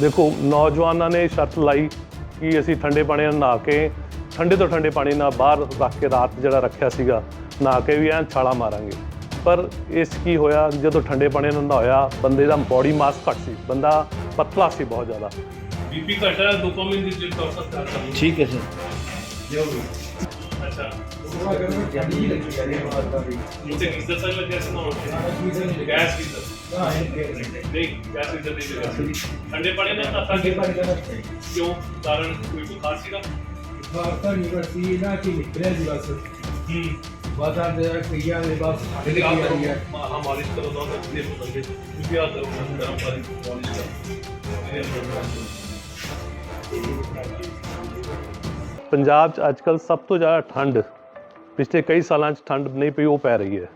ਦੇਖੋ ਨੌਜਵਾਨਾਂ ਨੇ ਸ਼ਰਤ ਲਾਈ ਕਿ ਅਸੀਂ ਠੰਡੇ ਪਾਣੀ ਨਾਲ ਨਹਾ ਕੇ ਠੰਡੇ ਤੋਂ ਠੰਡੇ ਪਾਣੀ ਨਾਲ ਬਾਹਰ ਰੱਖ ਕੇ ਰਾਤ ਜਿਹੜਾ ਰੱਖਿਆ ਸੀਗਾ ਨਹਾ ਕੇ ਵੀ ਐਂ ਛਾਲਾ ਮਾਰਾਂਗੇ। ਪਰ ਇਸ 'ਚ ਕੀ ਹੋਇਆ? ਜਦੋਂ ਠੰਡੇ ਪਾਣੀ ਨਾਲ ਨਹਾਇਆ ਬੰਦੇ ਦਾ ਬੋਡੀ ਮਾਸ ਘੱਟ ਸੀ ਬੰਦਾ ਪਤਲਾ ਸੀ ਬਹੁਤ ਜ਼ਿਆਦਾ। ਬੀਪੀ ਘਟਾ ਡੋਪਾਮਾਈਨ ਦੀ ਜਿਹੜੀ ਪ੍ਰੋਸੈਸ ਠੀਕ ਹੈ ਸਰ अच्छा नीचे गीजर चालू आहे असं नव्हतं गॅस गीजर देख गॅस गीजर दे ठंडे पाणी नाही आता ठंडे पाणी क्यों कारण कोई बुखार सीधा बुखार यूनिवर्सिटी ना कि निकले दिवस बस आज किया मेरे पास हाँ मालिश करो तो तकलीफ़ हो सकती क्योंकि आप गर्म पानी मालिश करो ਪੰਜਾਬ 'ਚ ਅੱਜਕੱਲ ਸਭ ਤੋਂ ਜ਼ਿਆਦਾ ਠੰਡ ਪਿਛਲੇ ਕਈ ਸਾਲਾਂ 'ਚ ਠੰਡ ਨਹੀਂ ਪਈ ਉਹ ਪੈ ਰਹੀ ਹੈ।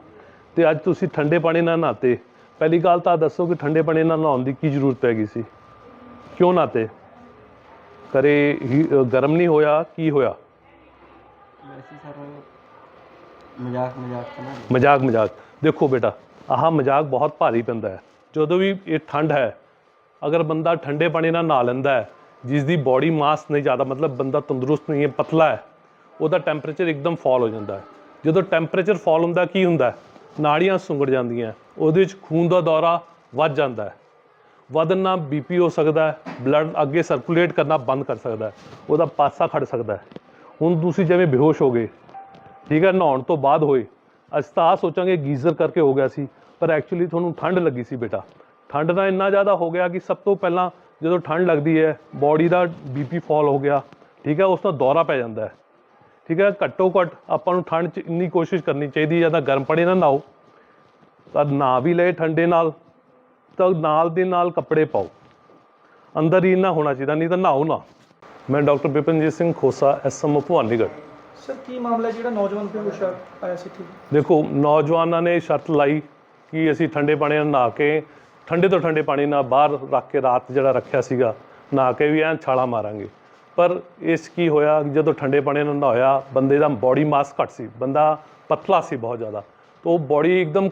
ਤੇ ਅੱਜ ਤੁਸੀਂ ਠੰਡੇ ਪਾਣੀ ਨਾਲ ਨਹਾਤੇ। ਪਹਿਲੀ ਗੱਲ ਤਾਂ ਦੱਸੋ ਕਿ ਠੰਡੇ ਪਾਣੀ ਨਾਲ ਨਹਾਉਣ ਦੀ ਕੀ ਜ਼ਰੂਰਤ ਪੈ ਗਈ ਸੀ? ਕਿਉਂ ਨਹਾਤੇ? ਕਰੇ ਗਰਮ ਨਹੀਂ ਹੋਇਆ ਕੀ ਹੋਇਆ? ਵੈਸੇ ਸਰ ਮਜ਼ਾਕ ਮਜ਼ਾਕ ਚ ਨਾ। ਮਜ਼ਾਕ ਮਜ਼ਾਕ। ਦੇਖੋ ਬੇਟਾ ਆਹ ਮਜ਼ਾਕ ਬਹੁਤ ਭਾਰੀ ਪੈਂਦਾ ਹੈ। ਜਦੋਂ ਵੀ ਇਹ ਠੰਡ ਹੈ ਅਗਰ ਬੰਦਾ ਠੰਡੇ ਪਾਣੀ ਨਾਲ ਨਹਾ ਲੈਂਦਾ ਹੈ ਜਿਸ ਦੀ ਬਾਡੀ ਮਾਸ ਨਹੀਂ ਜ਼ਿਆਦਾ, ਮਤਲਬ ਬੰਦਾ ਤੰਦਰੁਸਤ ਨਹੀਂ ਹੈ, ਪਤਲਾ ਹੈ, ਉਹਦਾ ਟੈਂਪਰੇਚਰ ਇੱਕਦਮ ਫਾਲ ਹੋ ਜਾਂਦਾ ਹੈ। ਜਦੋਂ ਟੈਂਪਰੇਚਰ ਫਾਲ ਹੁੰਦਾ, ਕੀ ਹੁੰਦਾ ਨਾੜੀਆਂ ਸੁੰਗੜ ਜਾਂਦੀਆਂ ਉਹਦੇ ਵਿੱਚ ਖੂਨ ਦਾ ਦੌਰਾ ਵੱਧ ਜਾਂਦਾ ਹੈ। ਵਧਣ ਨਾਲ ਬੀਪੀ ਹੋ ਸਕਦਾ ਹੈ ਬਲੱਡ ਅੱਗੇ ਸਰਕੂਲੇਟ ਕਰਨਾ ਬੰਦ ਕਰ ਸਕਦਾ ਹੈ, ਉਹਦਾ ਪਾਸਾ ਖੜ ਸਕਦਾ ਹੈ। ਹੁਣ ਤੁਸੀਂ ਜਿਵੇਂ ਬੇਹੋਸ਼ ਹੋ ਗਏ, ਠੀਕ ਹੈ, ਨਹਾਉਣ ਤੋਂ ਬਾਅਦ ਹੋਏ, ਅਸੀਂ ਤਾਂ ਆਹ ਸੋਚਾਂਗੇ ਗੀਜ਼ਰ ਕਰਕੇ ਹੋ ਗਿਆ ਸੀ, ਪਰ ਐਕਚੁਅਲੀ ਤੁਹਾਨੂੰ ਠੰਡ ਲੱਗੀ ਸੀ ਬੇਟਾ। ਠੰਡ ਦਾ ਇੰਨਾ ਜ਼ਿਆਦਾ ਹੋ ਗਿਆ ਕਿ ਸਭ ਤੋਂ ਪਹਿਲਾਂ ਜਦੋਂ ਠੰਡ ਲੱਗਦੀ ਹੈ ਬਾਡੀ ਦਾ ਬੀਪੀ ਫਾਲ ਹੋ ਗਿਆ ਠੀਕ ਹੈ ਉਸ ਨਾਲ ਦੌਰਾ ਪੈ ਜਾਂਦਾ ਹੈ। ਠੀਕ ਹੈ ਘੱਟੋ ਘੱਟ ਆਪਾਂ ਨੂੰ ਠੰਡ 'ਚ ਇੰਨੀ ਕੋਸ਼ਿਸ਼ ਕਰਨੀ ਚਾਹੀਦੀ ਹੈ ਜਾਂ ਤਾਂ ਗਰਮ ਪਾਣੀ ਨਾਲ ਨਹਾਓ ਤਾਂ ਨਹਾ ਵੀ ਲਏ ਠੰਡੇ ਨਾਲ ਤਾਂ ਨਾਲ ਦੇ ਨਾਲ ਕੱਪੜੇ ਪਾਓ। ਅੰਦਰ ਹੀ ਨਾ ਹੋਣਾ ਚਾਹੀਦਾ ਨਹੀਂ ਤਾਂ ਨਹਾਓ ਨਾ। ਮੈਂ doctor Bipanjit Singh Khosa SMO Bhawanigarh. Sir ਕੀ ਮਾਮਲਾ ਜਿਹੜਾ ਨੌਜਵਾਨ ਬੇਹੋਸ਼ ਆਇਆ ਸੀ ਇੱਥੇ? ਦੇਖੋ ਨੌਜਵਾਨਾਂ ਨੇ ਸ਼ਰਤ ਲਾਈ ਕਿ ਅਸੀਂ ਠੰਡੇ ਪਾਣੀ ਨਾਲ ਨਹਾ ਕੇ ਠੰਡੇ ਤੋਂ ਠੰਡੇ ਪਾਣੀ ਨਾਲ ਬਾਹਰ ਰੱਖ ਕੇ ਰਾਤ ਜਿਹੜਾ ਰੱਖਿਆ ਸੀਗਾ, ਨਹਾ ਕੇ ਵੀ ਐਂ ਛਾਲਾ ਮਾਰਾਂਗੇ। ਪਰ ਇਸ 'ਚ ਕੀ ਹੋਇਆ, ਜਦੋਂ ਠੰਡੇ ਪਾਣੀ ਨਾਲ ਨਹਾਇਆ, ਬੰਦੇ ਦਾ ਬੋਡੀ ਮਾਸ ਘੱਟ ਸੀ, ਬੰਦਾ ਪਤਲਾ ਸੀ ਬਹੁਤ ਜ਼ਿਆਦਾ। ਤਾਂ ਉਹ ਬੋਡੀ ਇੱਕਦਮ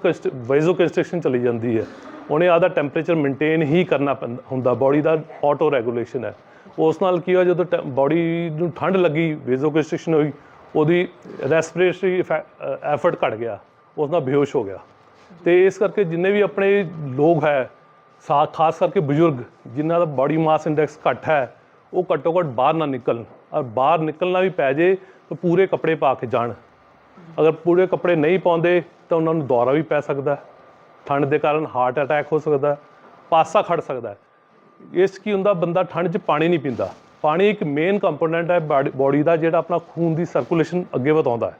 ਵੈਜ਼ੋ ਕੰਸਟ੍ਰਕਸ਼ਨ ਚਲੀ ਜਾਂਦੀ ਹੈ। ਉਹਨੇ ਆਦਾ ਟੈਂਪਰੇਚਰ ਮੇਨਟੇਨ ਹੀ ਕਰਨਾ ਪੈਂਦਾ ਹੁੰਦਾ ਬੋਡੀ ਦਾ ਆਟੋ ਰੈਗੂਲੇਸ਼ਨ ਹੈ। ਉਸ ਨਾਲ ਕੀ ਹੋਇਆ, ਜਦੋਂ ਬੋਡੀ ਨੂੰ ਠੰਡ ਲੱਗੀ ਵੈਜ਼ੋ ਕੰਸਟ੍ਰਕਸ਼ਨ ਹੋਈ, ਉਹਦੀ ਰੈਸਪੀਰੇਟਰੀ ਐਫਰਟ ਘਟ ਗਿਆ, ਉਸ ਨਾਲ ਬੇਹੋਸ਼ ਹੋ ਗਿਆ। ਤੇ ਇਸ ਕਰਕੇ ਜਿੰਨੇ ਵੀ ਆਪਣੇ ਲੋਕ ਹੈ, ਸਾ, ਖਾਸ ਕਰਕੇ ਬਜ਼ੁਰਗ, ਜਿਨ੍ਹਾਂ ਦਾ ਬਾਡੀ ਮਾਸ ਇੰਡੈਕਸ ਘੱਟ ਹੈ, ਉਹ ਘੱਟੋ ਘੱਟ ਬਾਹਰ ਨਾ ਨਿਕਲਣ। ਔਰ ਬਾਹਰ ਨਿਕਲਣਾ ਵੀ ਪੈ ਜੇ, ਤਾਂ ਪੂਰੇ ਕੱਪੜੇ ਪਾ ਕੇ ਜਾਣ। ਅਗਰ ਪੂਰੇ ਕੱਪੜੇ ਨਹੀਂ ਪਾਉਂਦੇ, ਤਾਂ ਉਹਨਾਂ ਨੂੰ ਦੌਰਾ ਵੀ ਪੈ ਸਕਦਾ ਠੰਡ ਦੇ ਕਾਰਨ ਹਾਰਟ ਅਟੈਕ ਹੋ ਸਕਦਾ ਪਾਸਾ ਖੜ ਸਕਦਾ ਇਸ 'ਚ ਕੀ ਹੁੰਦਾ, ਬੰਦਾ ਠੰਡ 'ਚ ਪਾਣੀ ਨਹੀਂ ਪੀਂਦਾ। ਪਾਣੀ ਇੱਕ ਮੇਨ ਕੰਪੋਨੈਂਟ ਹੈ ਬਾਡੀ ਦਾ ਜਿਹੜਾ ਆਪਣਾ ਖੂਨ ਦੀ ਸਰਕੂਲੇਸ਼ਨ ਅੱਗੇ ਵਧਾਉਂਦਾ ਹੈ।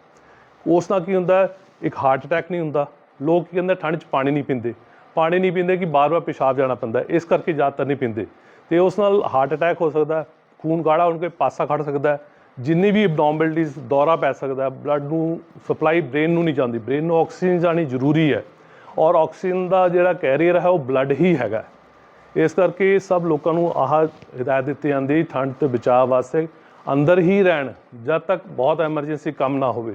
ਉਸ ਨਾਲ ਕੀ ਹੁੰਦਾ ਇੱਕ ਹਾਰਟ ਅਟੈਕ ਨਹੀਂ ਹੁੰਦਾ। ਲੋਕ ਕੀ ਕਹਿੰਦੇ ਠੰਡ 'ਚ ਪਾਣੀ ਨਹੀਂ ਪੀਂਦੇ। ਪਾਣੀ ਨਹੀਂ ਪੀਂਦੇ ਕਿ ਬਾਰ-ਬਾਰ ਪਿਸ਼ਾਬ ਜਾਣਾ ਪੈਂਦਾ। ਇਸ ਕਰਕੇ ਜ਼ਿਆਦਾਤਰ ਨਹੀਂ ਪੀਂਦੇ। ਤੇ ਉਸ ਨਾਲ ਹਾਰਟ ਅਟੈਕ ਹੋ ਸਕਦਾ, ਖੂਨ ਗਾੜਾ ਹੋਣ ਕੇ ਪਾਸਾ ਖੜ ਸਕਦਾ ਹੈ ਜਿੰਨੀ ਵੀ ਐਬਨੋਰਮੈਲਿਟੀਜ਼ ਦੌਰਾ ਪੈ ਸਕਦਾ ਬਲੱਡ ਨੂੰ ਸਪਲਾਈ ਬ੍ਰੇਨ ਨੂੰ ਨਹੀਂ ਜਾਂਦੀ। ਬ੍ਰੇਨ ਨੂੰ ਆਕਸੀਜਨ ਜਾਣੀ ਜ਼ਰੂਰੀ ਹੈ। ਔਰ ਆਕਸੀਜਨ ਦਾ ਜਿਹੜਾ ਕੈਰੀਅਰ ਹੈ, ਉਹ ਬਲੱਡ ਹੀ ਹੈਗਾ। ਇਸ ਕਰਕੇ ਸਭ ਲੋਕਾਂ ਨੂੰ ਆਹ ਹਦਾਇਤ ਦਿੱਤੀ ਜਾਂਦੀ ਠੰਡ ਤੋਂ ਬਚਾਅ ਵਾਸਤੇ ਅੰਦਰ ਹੀ ਰਹਿਣ, ਜਦ ਤੱਕ ਬਹੁਤ ਐਮਰਜੈਂਸੀ ਕੰਮ ਨਾ ਹੋਵੇ।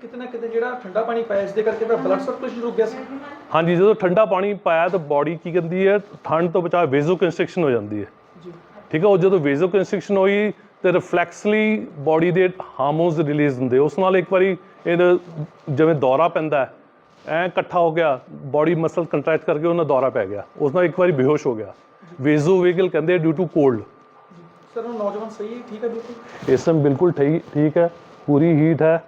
ਕਿਤੇ ਨਾ ਕਿਤੇ ਜਿਹੜਾ ਠੰਡਾ ਪਾਣੀ ਪਾਇਆ ਇਸ ਦੇ ਕਰਕੇ ਤਾਂ ਬਲੱਡ ਸਰਕੂਲੇਸ਼ਨ ਰੁਕ ਗਿਆ ਸੀ। ਹਾਂਜੀ ਜਦੋਂ ਠੰਡਾ ਪਾਣੀ ਪਾਇਆ ਤਾਂ ਬਾਡੀ ਕੀ ਕਹਿੰਦੀ ਹੈ ਠੰਡ ਤੋਂ ਬਚਾ ਵੇਜ਼ੋ ਕੰਸਟ੍ਰਕਸ਼ਨ ਹੋ ਜਾਂਦੀ ਹੈ। ਜੀ। ਠੀਕ ਹੈ ਉਹ ਜਦੋਂ ਵੇਜ਼ੋ ਕੰਸਟ੍ਰਕਸ਼ਨ ਹੋਈ ਤੇ ਰਿਫਲੈਕਸਲੀ ਬਾਡੀ ਦੇ ਹਾਰਮੋਨਸ ਰਿਲੀਜ਼ ਹੁੰਦੇ ਉਸ ਨਾਲ ਇੱਕ ਵਾਰੀ ਇਹ ਜਿਵੇਂ ਦੌਰਾ ਪੈਂਦਾ ਐ ਇਕੱਠਾ ਹੋ ਗਿਆ ਬਾਡੀ ਮਸਲ ਕੰਟਰੈਕਟ ਕਰਕੇ ਉਹਨਾਂ ਦੌਰਾ ਪੈ ਗਿਆ ਉਸ ਨਾਲ ਇੱਕ ਵਾਰੀ ਬੇਹੋਸ਼ ਹੋ ਗਿਆ। ਵੇਜ਼ੋ ਵੇਗਲ ਕਹਿੰਦੇ ਡਿਊ ਟੂ ਕੋਲਡ ਸਰ ਉਹ ਨੌਜਵਾਨ ਸਹੀ ਠੀਕ ਹੈ ਬਿਲਕੁਲ? ਇਸ ਟਾਈਮ ਬਿਲਕੁਲ ਠੀਕ ਠੀਕ ਹੈ ਪੂਰੀ ਹੀਟ ਹੈ।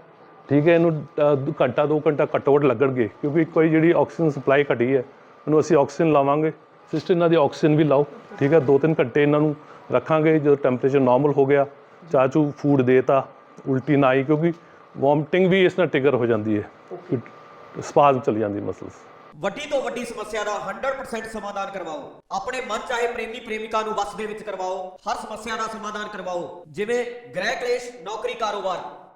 ਠੀਕ ਹੈ ਇਹਨੂੰ ਘੰਟਾ ਦੋ ਘੰਟਾ ਘੱਟੋ ਘੱਟ ਲੱਗਣਗੇ ਕਿਉਂਕਿ ਵਾਰੀ ਜਿਹੜੀ ਆਕਸੀਜਨ ਸਪਲਾਈ ਘਟੀ ਹੈ ਉਹਨੂੰ ਅਸੀਂ ਆਕਸੀਜਨ ਲਾਵਾਂਗੇ। ਸਿਸਟਰ ਇਹਨਾਂ ਦੀ ਆਕਸੀਜਨ ਵੀ ਲਾਓ ਠੀਕ ਹੈ ਦੋ ਤਿੰਨ ਘੰਟੇ ਇਹਨਾਂ ਨੂੰ ਰੱਖਾਂਗੇ ਜਦੋਂ ਟੈਂਪਰੇਚਰ ਨਾਰਮਲ ਹੋ ਗਿਆ ਚਾਚੂ ਫੂਡ ਦੇਤਾ ਉਲਟੀ ਨਾ ਆਈ ਕਿਉਂਕਿ ਵੋਮਟਿੰਗ ਵੀ ਇਸ ਨਾਲ ਟ੍ਰਿਗਰ ਹੋ ਜਾਂਦੀ ਹੈ। ਸਪਾਜ਼ਮ ਚਲੀ ਜਾਂਦੀ ਮਸਲਸ ਵੱਡੀ ਤੋਂ ਵੱਡੀ ਸਮੱਸਿਆ ਦਾ 100% ਸਮਾਧਾਨ ਕਰਵਾਓ। ਆਪਣੇ ਮਨ ਚਾਹੇ ਪ੍ਰੇਮੀ ਪ੍ਰੇਮਿਕਾ ਨੂੰ ਵਸ ਦੇ ਵਿੱਚ ਕਰਵਾਓ ਹਰ ਸਮੱਸਿਆ ਦਾ ਸਮਾਧਾਨ ਕਰਵਾਓ ਜਿਵੇਂ ਗ੍ਰਹਿ ਕਲੇਸ਼ ਨੌਕਰੀ ਕਾਰੋਬਾਰ।